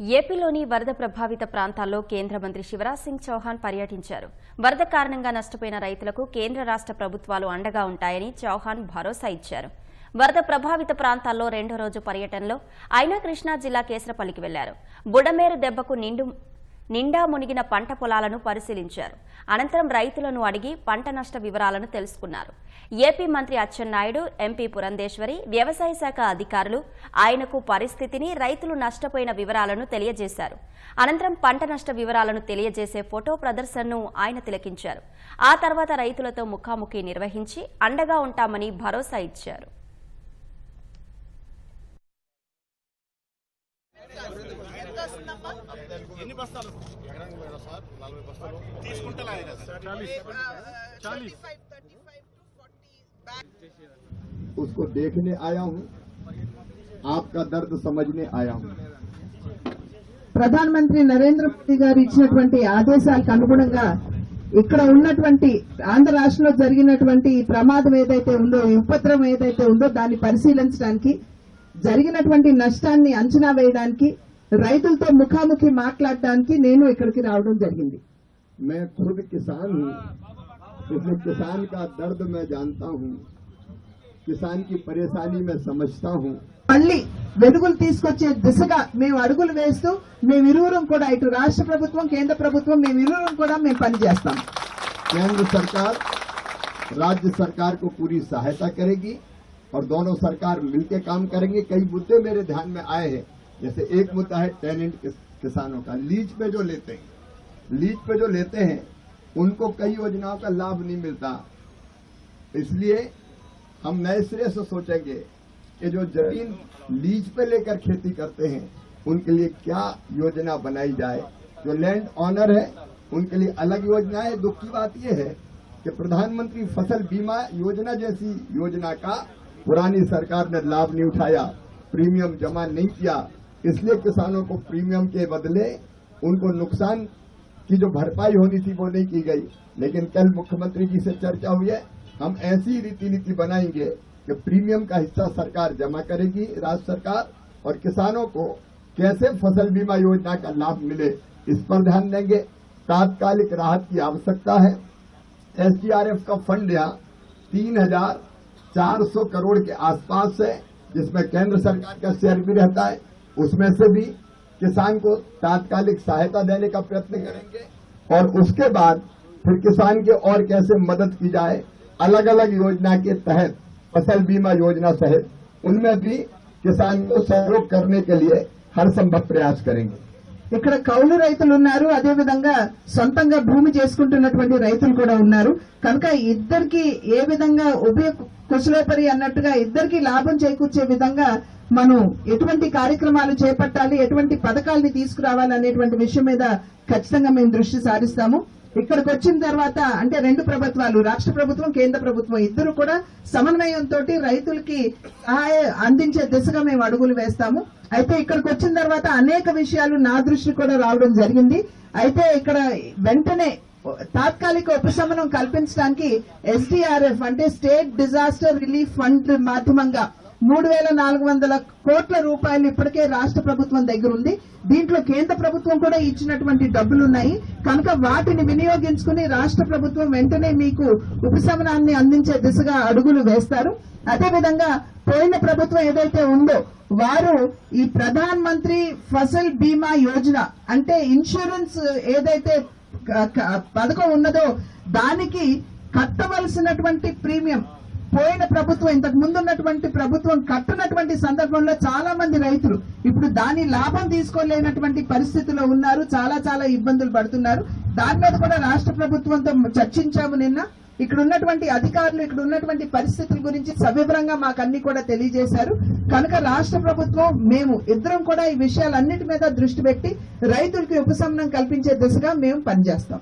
ఏపీలోని వరద ప్రభావిత ప్రాంతాల్లో కేంద్ర మంత్రి శివరాజ్ సింగ్ చౌహాన్ పర్యటించారు. వరద కారణంగా నష్టపోయిన రైతులకు కేంద్ర రాష్ట్ర ప్రభుత్వాలు అండగా ఉంటాయని చౌహాన్ భరోసా ఇచ్చారు. వరద ప్రభావిత ప్రాంతాల్లో రెండో రోజు పర్యటనలో ఆయన కృష్ణా జిల్లా కేసరపల్లికి వెళ్ళారు. బుడమేరు దెబ్బకు నిండు నిండా మునిగిన పంట పొలాలను పరిశీలించారు. అనంతరం రైతులను అడిగి పంట నష్ట వివరాలను తెలుసుకున్నారు. ఏపీ మంత్రి అచ్చెన్నాయుడు ఎంపీ పురంధేశ్వరి వ్యవసాయ శాఖ అధికారులు ఆయనకు పరిస్థితిని రైతులు నష్టపోయిన వివరాలను తెలియజేశారు. అనంతరం పంట నష్ట వివరాలను తెలియజేసే ఫోటో ప్రదర్శనను ఆయన తిలకించారు. ఆ తర్వాత రైతులతో ముఖాముఖి నిర్వహించి అండగా ఉంటామని భరోసా ఇచ్చారు. ఎన్ని బస్తాలు తీసుకుంటా चालीस उसको देखने आया हूँ आपका दर्द समझने आया हूँ ప్రధానమంత్రి నరేంద్ర మోదీ గారు ఇచ్చినటువంటి ఆదేశాలకు అనుగుణంగా ఇక్కడ ఉన్నటువంటి ఆంధ్ర రాష్ట్రంలో జరిగినటువంటి ఈ ప్రమాదం ఏదైతే ఉందో ఈ ఉపద్రవం ఏదైతే ఉందో దాన్ని పరిశీలించడానికి జరిగినటువంటి నష్టాన్ని అంచనా వేయడానికి రైతులతో ముఖాముఖి మాట్లాడడానికి నేను ఇక్కడికి రావడం జరిగింది मैं खुद किसान हूँ इसलिए किसान का दर्द मैं जानता हूँ किसान की परेशानी मैं समझता हूँ మళ్ళీ వెలుగులు తీసుకొచ్చే దిశగా మేము అడుగులు వేస్తూ మేము ఇరువురం కూడా ఇటు రాష్ట్ర ప్రభుత్వం కేంద్ర ప్రభుత్వం మేము ఇరువురం కూడా మేము పనిచేస్తాం केंद्र सरकार राज्य सरकार को पूरी सहायता करेगी और दोनों सरकार मिलकर काम करेंगे कई मुद्दे मेरे ध्यान में आए हैं जैसे एक मुद्दा है टेनेंट किस- किसानों का लीज पे जो लेते हैं। लीज पे जो लेते हैं, उनको कई योजनाओं का लाभ नहीं मिलता। इसलिए हम नए सिरे से सोचेंगे कि जो ज़मीन लीज पे लेकर खेती करते हैं, उनके लिए क्या योजना बनाई जाए। जो लैंड ऑनर है, उनके लिए अलग योजना है। दुख की बात यह है कि प्रधानमंत्री फ़सल बीमा योजना जैसी योजना का पुरानी सरकार ने लाभ नहीं उठाया, प्रीमियम जमा नहीं किया। इसलिए किसानों को प्रीमियम के बदले उनको नुकसान की जो भरपाई होनी थी वो नहीं की गई। लेकिन कल मुख्यमंत्री जी से चर्चा हुई है, हम ऐसी रीति नीति बनाएँगे कि प्रीमियम का हिस्सा सरकार जमा करेगी, राज्य सरकार, और किसानों को कैसे फ़सल बीमा योजना का लाभ मिले, इस पर ध्यान देंगे। तात्कालिक राहत की आवश्यकता है। एसडीआरएफ का फंड यहाँ तीन हज़ार चार सौ करोड़ के आसपास है, जिसमें केंद्र सरकार का शेयर भी रहता है। उसमें से भी किसान को तात्कालिक सहायता देने का प्रयत्न करेंगे और उसके बाद फिर किसान के और कैसे मदद की जाए अलग अलग योजना के तहत, फ़सल बीमा योजना सहित, उनमें भी किसान को सहयोग करने के लिए हर संभव प्रयास करेंगे। ఇక్కడ కౌలు రైతులు ఉన్నారు అదే విధంగా సొంతంగా భూమి చేసుకుంటున్నటువంటి రైతులు కూడా ఉన్నారు. కనుక ఇద్దరికి ఏ విధంగా ఉభయ కుశలోపరి అన్నట్టుగా ఇద్దరికి లాభం చేకూర్చే విధంగా మనం ఎటువంటి కార్యక్రమాలు చేపట్టాలి ఎటువంటి పథకాలని తీసుకురావాలి అనేటువంటి విషయం మీద ఖచ్చితంగా మేము దృష్టి సారిస్తాము. ఇక్కడికి వచ్చిన తర్వాత అంటే రెండు ప్రభుత్వాలు రాష్ట్ర ప్రభుత్వం కేంద్ర ప్రభుత్వం ఇద్దరు కూడా సమన్వయంతో రైతులకి సహాయ అందించే దిశగా మేము అడుగులు వేస్తాము. అయితే ఇక్కడికి వచ్చిన తర్వాత అనేక విషయాలు నా దృష్టి కూడా రావడం జరిగింది. అయితే ఇక్కడ వెంటనే తాత్కాలిక ఉపశమనం కల్పించడానికి ఎస్డీఆర్ఎఫ్ అంటే స్టేట్ డిజాస్టర్ రిలీఫ్ ఫండ్ మాధ్యమంగా మూడు వేల నాలుగు వందల కోట్ల రూపాయలు ఇప్పటికే రాష్ట్ర ప్రభుత్వం దగ్గర ఉంది దీంట్లో కేంద్ర ప్రభుత్వం కూడా ఇచ్చినటువంటి డబ్బులున్నాయి. కనుక వాటిని వినియోగించుకుని రాష్ట్ర ప్రభుత్వం వెంటనే మీకు ఉపశమనాన్ని అందించే దిశగా అడుగులు వేస్తారు. అదేవిధంగా పోయిన ప్రభుత్వం ఏదైతే ఉందో వారు ఈ ప్రధాన్ మంత్రి ఫసల్ బీమా యోజన అంటే ఇన్సూరెన్స్ ఏదైతే పథకం ఉన్నదో దానికి కట్టవలసినటువంటి ప్రీమియం పోయిన ప్రభుత్వం ఇంతకు ముందు ఉన్నటువంటి ప్రభుత్వం కట్టనటువంటి సందర్భంలో చాలా మంది రైతులు ఇప్పుడు దాని లాభం తీసుకోలేనటువంటి పరిస్థితిలో ఉన్నారు చాలా చాలా ఇబ్బందులు పడుతున్నారు. దాని మీద కూడా రాష్ట్ర ప్రభుత్వంతో చర్చించాము నిన్న. ఇక్కడ ఉన్నటువంటి అధికారులు ఇక్కడ ఉన్నటువంటి పరిస్థితుల గురించి సవివరంగా మాకు అన్ని కూడా తెలియజేశారు. కనుక రాష్ట్ర ప్రభుత్వం మేము ఇద్దరం కూడా ఈ విషయాలన్నిటి మీద దృష్టి పెట్టి రైతులకి ఉపశమనం కల్పించే దిశగా మేము పనిచేస్తాం.